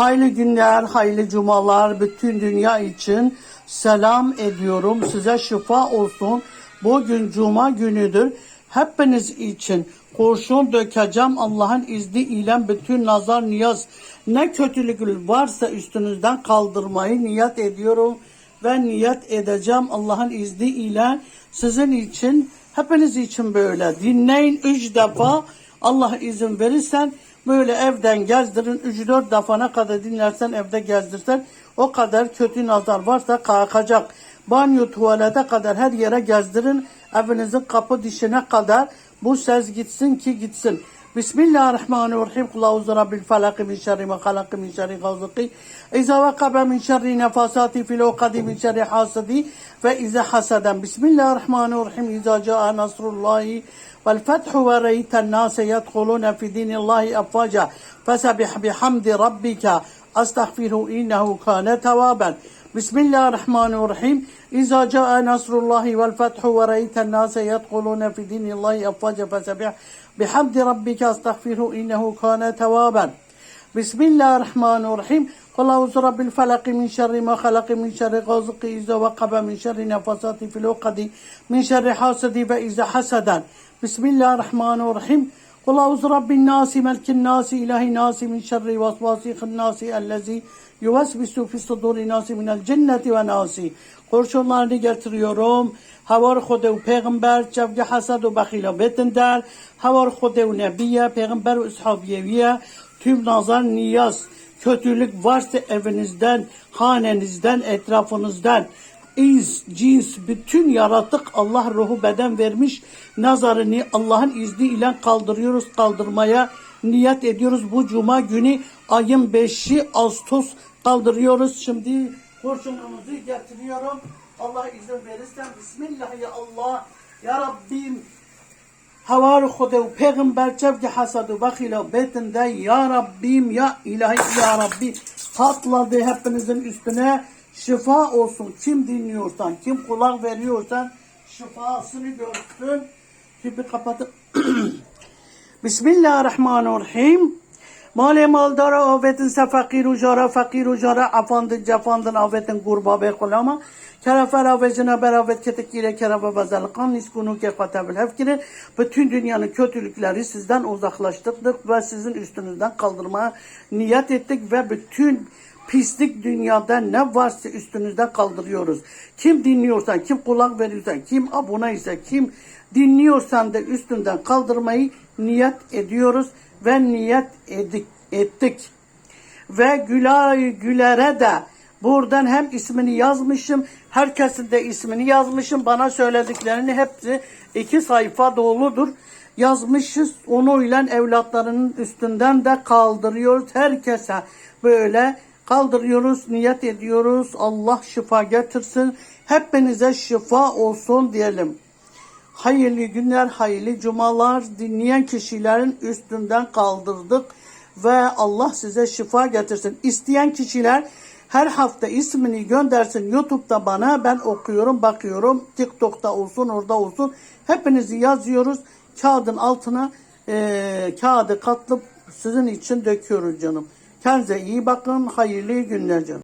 Hayırlı günler, hayırlı cumalar bütün dünya için selam ediyorum. Size şifa olsun. Bugün cuma günüdür. Hepiniz için kurşun dökeceğim Allah'ın izniyle bütün nazar niyaz ne kötülük varsa üstünüzden kaldırmayı niyet ediyorum ve niyet edeceğim Allah'ın izniyle sizin için hepiniz için böyle dinleyin üç defa Allah izin verirsen böyle evden gezdirin 3-4 defana kadar dinlersen evde gezdirsen o kadar kötü nazar varsa kalkacak. Banyo tuvalete kadar her yere gezdirin evinizin kapı dişine kadar bu ses gitsin ki gitsin. بسم الله الرحمن الرحيم. قل أعوذ برب الفلق من شر ما خلق من شر غاسق. إذا وقب من شر نفاسات في العقد من شر حاسد فإذا حسدا بسم الله الرحمن الرحيم. إذا جاء نصر الله والفتح ورأيت الناس يدخلون في دين الله أفواجا فسبح بحمد ربك أستغفره إنه كان توابا. بسم الله الرحمن الرحيم إذا جاء نصر الله والفتح ورأيت الناس يدخلون في دين الله أفواجا فسبح. بحمد ربك أستغفره إنه كان توابا. بسم الله الرحمن الرحيم قل أعوذ برب الفلق من شر ما خلق من شر غاسق إذا وقب من شر نفاسات في العقد من شر حاسد فإذا حسد. بسم الله الرحمن الرحيم Kul auzu rabbin nasi melkin nasi ilahi nasi min şerri vasvasihin nasi ellezi yuvesvisu fi suduri nasi minel cinneti ve nasi. Kurşunlarını getiriyorum. Havar Xudev Peygamber cevge hasad ve bakila betinder. Havar Xudev Nebiye, Peygamber ve Üshabiyeviye. Tüm nazar niyaz. Kötülük varsa evinizden, hanenizden, etrafınızdan ins, cins, bütün yaratık Allah ruhu beden vermiş nazarını Allah'ın izniyle kaldırıyoruz, kaldırmaya niyet ediyoruz. Bu cuma günü ayın 5'i Ağustos kaldırıyoruz. Şimdi kurşunumuzu getiriyorum. Allah izin verirse Bismillah ya Allah ya Rabbim Havar Hudev peygamber çevki hasadı bakıyla betinde ya Rabbim ya ilahi ya Rabbi patladı hepinizin üstüne şifa olsun. Kim dinliyorsan, kim kulak veriyorsan şifasını görsün. Şimdi kapatın. Bismillahirrahmanirrahim. Male maldara avetin se fakir ujara fakir ujara afandın cefandın avetin kurba be kulama. Kerefer avecine beravet ketekire kerebe bezalkan niskunu ke katebil hefkire. Bütün dünyanın kötülükleri sizden uzaklaştırdık ve sizin üstünüzden kaldırmaya niyet ettik ve bütün pislik dünyada ne varsa üstünüzden kaldırıyoruz. Kim dinliyorsan, kim kulak veriyorsan, kim abone ise, kim dinliyorsan da üstünden kaldırmayı niyet ediyoruz ve niyet edik, ettik. Ve Gülay Güler'e de buradan hem ismini yazmışım, herkesin de ismini yazmışım. Bana söylediklerini hepsi iki sayfa doludur. Yazmışız. Onuyla evlatlarının üstünden de kaldırıyoruz. Herkese böyle kaldırıyoruz, niyet ediyoruz. Allah şifa getirsin. Hepinize şifa olsun diyelim. Hayırlı günler, hayırlı cumalar dinleyen kişilerin üstünden kaldırdık ve Allah size şifa getirsin. İsteyen kişiler her hafta ismini göndersin YouTube'da bana ben okuyorum, bakıyorum. TikTok'ta olsun, orada olsun. Hepinizi yazıyoruz. Kağıdın altına eee kağıdı katlıp sizin için döküyoruz canım. Kendinize iyi bakın. Hayırlı günler canım.